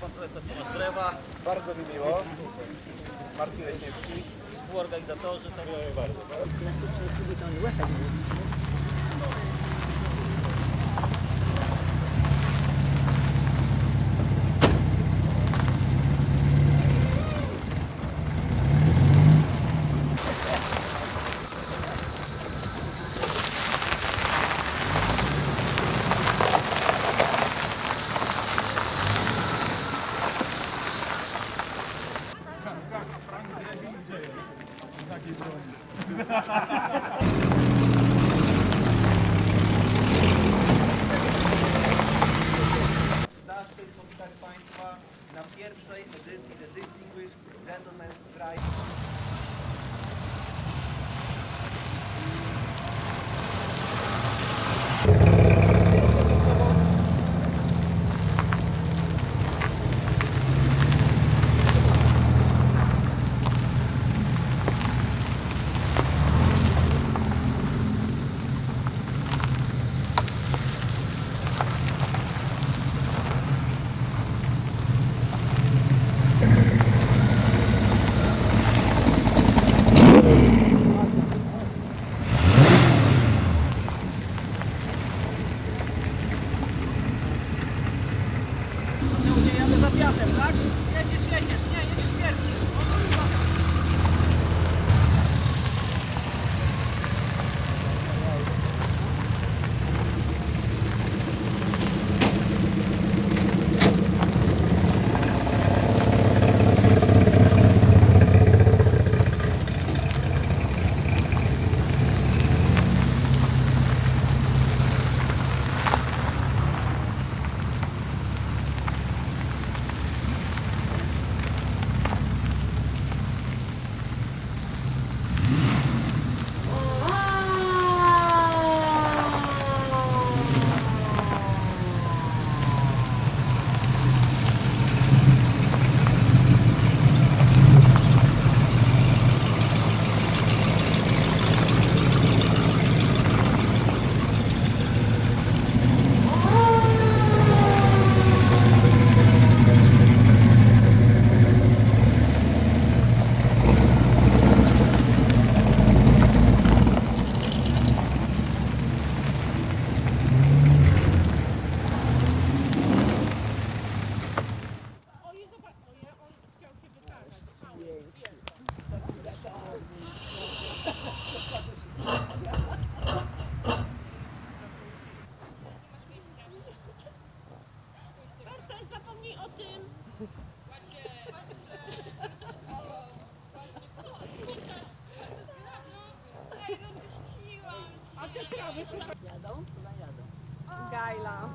Pan profesor Tomasz Drewa, Bardzo mi miło. Marcin Leśniewski. współorganizatorzy tego bardzo. Łepek był. Zaszczyt powitać Państwa na pierwszej edycji The Distinguished Gentleman's Drive. Jadą? Chyba jadą. Gajla.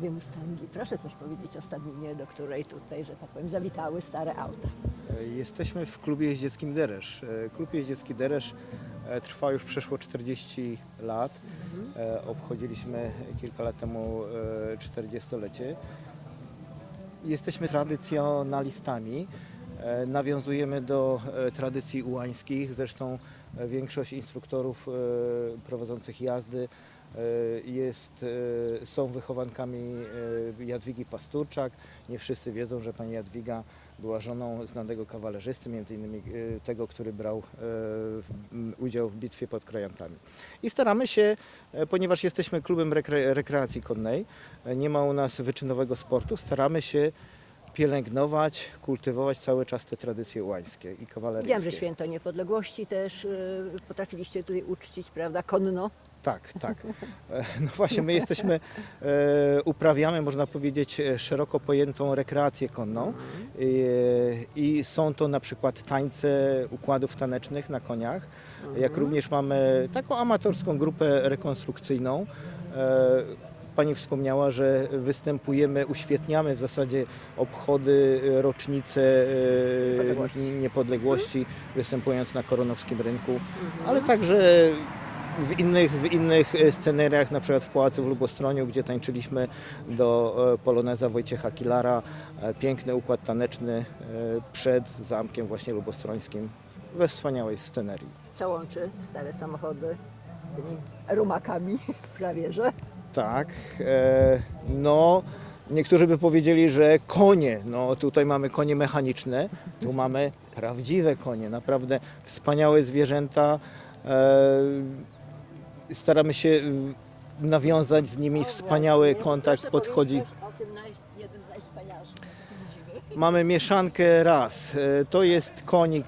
Prawie Mustangi. Proszę coś powiedzieć o stadninie, do której tutaj, że tak powiem, zawitały stare auta. Jesteśmy w klubie jeździeckim Deresz. E, Klub jeździecki Deresz e, trwa już przeszło 40 lat. E, Obchodziliśmy kilka lat temu e, 40-lecie. Jesteśmy tradycjonalistami. E, Nawiązujemy do e, tradycji ułańskich. Zresztą e, większość instruktorów e, prowadzących jazdy e, jest, e, są wychowankami e, Jadwigi Pasturczak. Nie wszyscy wiedzą, że pani Jadwiga była żoną znanego kawalerzysty, między innymi e, tego, który brał e, udział w bitwie pod Krajantami. I staramy się, e, ponieważ jesteśmy klubem rekre, rekreacji konnej, e, nie ma u nas wyczynowego sportu, staramy się pielęgnować, kultywować cały czas te tradycje łańskie i kawaleryjskie. Widziałam, że święto niepodległości też potrafiliście tutaj uczcić, prawda, konno. Tak, tak. E, No właśnie, my jesteśmy, e, uprawiamy, można powiedzieć, e, szeroko pojętą rekreację konną i są to na przykład tańce układów tanecznych na koniach, jak również mamy taką amatorską grupę rekonstrukcyjną. Pani wspomniała, że występujemy, uświetniamy w zasadzie obchody, rocznice Niepodległości. niepodległości, występując na koronowskim rynku, ale także w innych, w innych e, sceneriach, na przykład w Pałacu w Lubostroniu, gdzie tańczyliśmy do e, poloneza Wojciecha Kilara, e, piękny układ taneczny przed zamkiem właśnie lubostrońskim we wspaniałej scenerii. Co łączy stare samochody z tymi rumakami prawie, że. Tak, no niektórzy by powiedzieli, że konie, no tutaj mamy konie mechaniczne, tu mamy prawdziwe konie, naprawdę wspaniałe zwierzęta. Staramy się w- nawiązać z nimi wspaniały kontakt, podchodzi. Mamy mieszankę ras. E, To jest konik,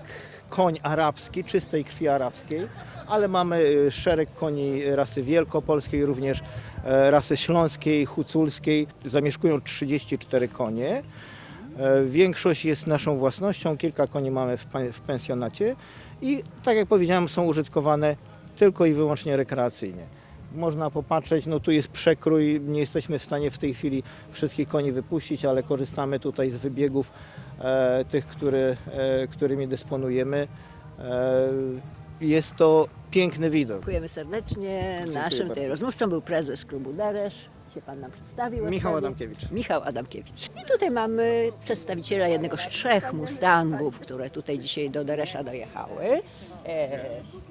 koń arabski, czystej krwi arabskiej, ale mamy e, szereg koni rasy wielkopolskiej, również rasy śląskiej, huculskiej. Zamieszkują 34 konie. Większość jest naszą własnością, kilka koni mamy w pensjonacie i tak jak powiedziałem są użytkowane tylko i wyłącznie rekreacyjnie. Można popatrzeć, no tu jest przekrój, nie jesteśmy w stanie w tej chwili wszystkich koni wypuścić, ale korzystamy tutaj z wybiegów e, tych, które, e, którymi dysponujemy. E, jest to piękny widok. Dziękujemy serdecznie. Naszym tutaj bardzo. rozmówcą był prezes klubu Deresz. Się pan nam przedstawił. Michał. Adamkiewicz. Michał Adamkiewicz. I tutaj mamy przedstawiciela jednego z trzech Mustangów, które tutaj dzisiaj do Deresza dojechały. E,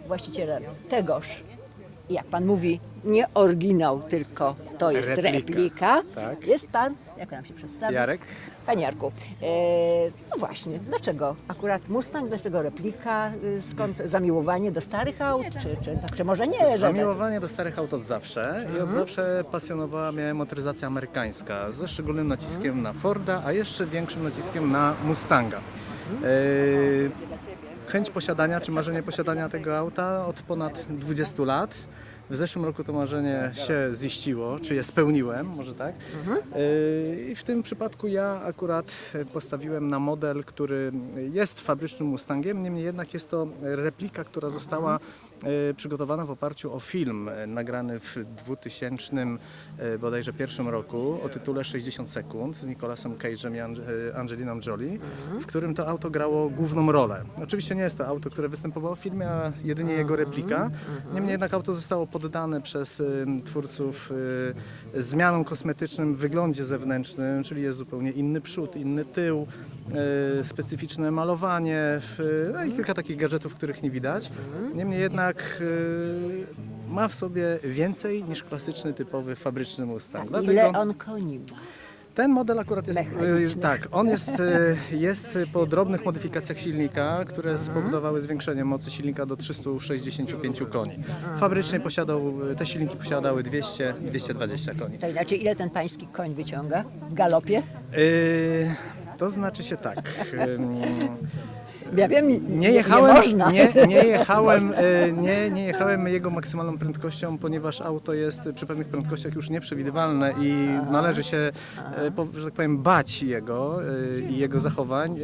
właściciela tegoż, jak pan mówi, nie oryginał, tylko to jest replika. Replika. Tak. Jest pan, jak nam się przedstawi? Jarek? Panie Jarku, e, no właśnie, dlaczego akurat Mustang, dlaczego replika, y, skąd zamiłowanie do starych aut, czy, czy, czy może nie? żaden? Zamiłowanie do starych aut od zawsze i od zawsze pasjonowała mnie motoryzacja amerykańska, ze szczególnym naciskiem na Forda, a jeszcze większym naciskiem na Mustanga. Yy, chęć posiadania czy marzenie posiadania tego auta od ponad 20 lat. W zeszłym roku to marzenie się ziściło, czy je spełniłem, może tak. Yy, I w tym przypadku ja akurat postawiłem na model, który jest fabrycznym Mustangiem, niemniej jednak jest to replika, która została e, przygotowana w oparciu o film e, nagrany w 2000 e, bodajże pierwszym roku o tytule 60 sekund z Nicolasem Cage'em i Ange- Angeliną Jolie, w którym to auto grało główną rolę. Oczywiście nie jest to auto, które występowało w filmie, a jedynie jego replika. Niemniej jednak auto zostało poddane przez e, twórców e, zmianom kosmetycznym w wyglądzie zewnętrznym, czyli jest zupełnie inny przód, inny tył, e, specyficzne malowanie, no i kilka takich gadżetów, których nie widać. Niemniej jednak ma w sobie więcej niż klasyczny, typowy fabryczny Mustang. Ile Dlatego on koni ma? Ten model akurat jest, e, tak, on jest, e, jest po drobnych modyfikacjach silnika, które spowodowały zwiększenie mocy silnika do 365 koni. Fabrycznie posiadał, te silniki posiadały 200-220 koni. To inaczej, ile ten pański koń wyciąga w galopie? Yy, to znaczy się tak. Ja wiem, nie, Nie jechałem, nie można. nie, nie, jechałem, e, nie, nie jechałem jego maksymalną prędkością, ponieważ auto jest przy pewnych prędkościach już nieprzewidywalne i należy się, e, że tak powiem, bać jego e, i jego zachowań,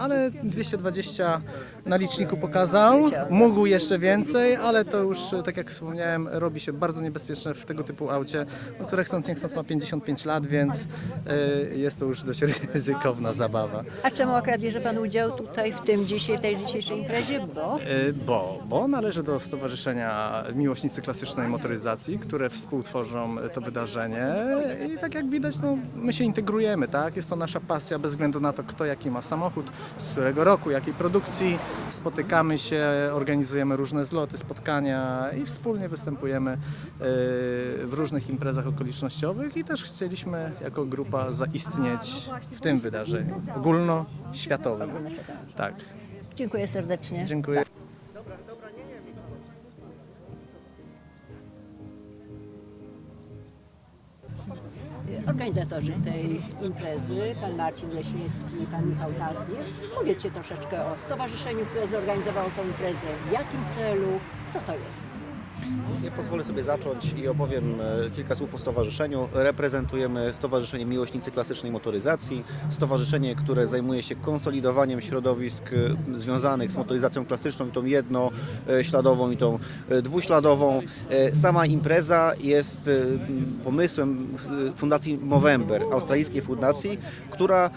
ale 220 na liczniku pokazał, mógł jeszcze więcej, ale to już, tak jak wspomniałem, robi się bardzo niebezpieczne w tego typu aucie, które chcąc nie chcąc ma 55 lat, więc jest to już dość ryzykowna zabawa. A czemu akurat bierze Pan udział tutaj w tym dzisiaj, w tej dzisiejszej imprezie? Bo E, Bo, bo należy do Stowarzyszenia Miłośnicy Klasycznej Motoryzacji, które współtworzą to wydarzenie i tak jak widać, no, my się integrujemy, tak? Jest to nasza pasja bez względu na to, kto jaki ma samochód, z którego roku, jakiej produkcji. Spotykamy się, organizujemy różne zloty, spotkania i wspólnie występujemy e, w różnych imprezach okolicznościowych i też chcieliśmy jako grupa zaistnieć w tym wydarzeniu ogólnoświatowym. Tak, dziękuję serdecznie. dziękuję. Organizatorzy tej imprezy, pan Marcin Leśniewski i pan Michał Kazbier, powiedzcie troszeczkę o stowarzyszeniu, które zorganizowało tę imprezę, w jakim celu, co to jest. Ja pozwolę sobie zacząć i opowiem e, kilka słów o stowarzyszeniu. Reprezentujemy Stowarzyszenie Miłośnicy Klasycznej Motoryzacji. Stowarzyszenie, które zajmuje się konsolidowaniem środowisk e, związanych z motoryzacją klasyczną, i tą jednośladową i tą e, dwuśladową. E, Sama impreza jest e, pomysłem Fundacji Movember, australijskiej fundacji, która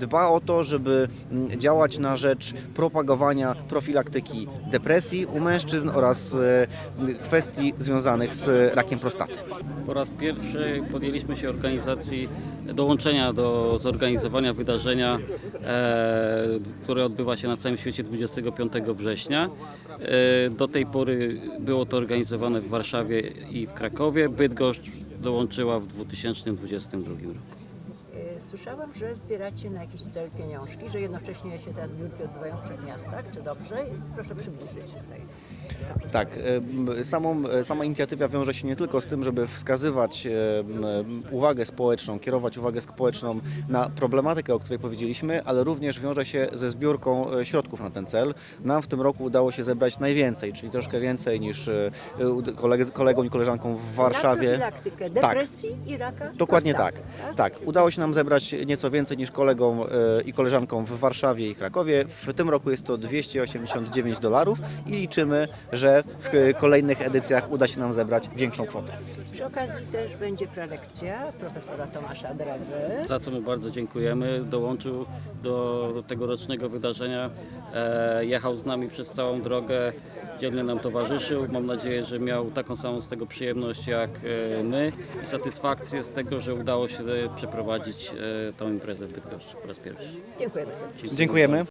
dba o to, żeby mm, działać na rzecz propagowania profilaktyki depresji u mężczyzn oraz e, kwestii związanych z rakiem prostaty. Po raz pierwszy podjęliśmy się organizacji, dołączenia do zorganizowania wydarzenia, e, które odbywa się na całym świecie 25 września. E, do tej pory było to organizowane w Warszawie i w Krakowie. Bydgoszcz dołączyła w 2022 roku. Słyszałam, że zbieracie na jakiś cel pieniążki, że jednocześnie się te zbiórki odbywają w trzech miastach. Czy dobrze? Proszę przybliżyć tutaj. Tak, e, samą, e, sama inicjatywa wiąże się nie tylko z tym, żeby wskazywać e, uwagę społeczną, kierować uwagę społeczną na problematykę, o której powiedzieliśmy, ale również wiąże się ze zbiórką środków na ten cel. Nam w tym roku udało się zebrać najwięcej, czyli troszkę więcej niż koleg- kolegom i koleżankom w Na Warszawie. profilaktykę depresji i raka Dokładnie tak. prostaty, Tak, udało się nam zebrać nieco więcej niż kolegom e, i koleżankom w Warszawie i Krakowie. W tym roku jest to 289 dolarów i liczymy, że w e, kolejnych edycjach uda się nam zebrać większą kwotę. Przy okazji też będzie prelekcja profesora Tomasza Drewy. Za co mu bardzo dziękujemy. Dołączył do tegorocznego wydarzenia. E, jechał z nami przez całą drogę, dzielnie nam towarzyszył. Mam nadzieję, że miał taką samą z tego przyjemność jak my i satysfakcję z tego, że udało się przeprowadzić tą imprezę w Bydgoszczy po raz pierwszy. Dziękuję bardzo. Dziękujemy.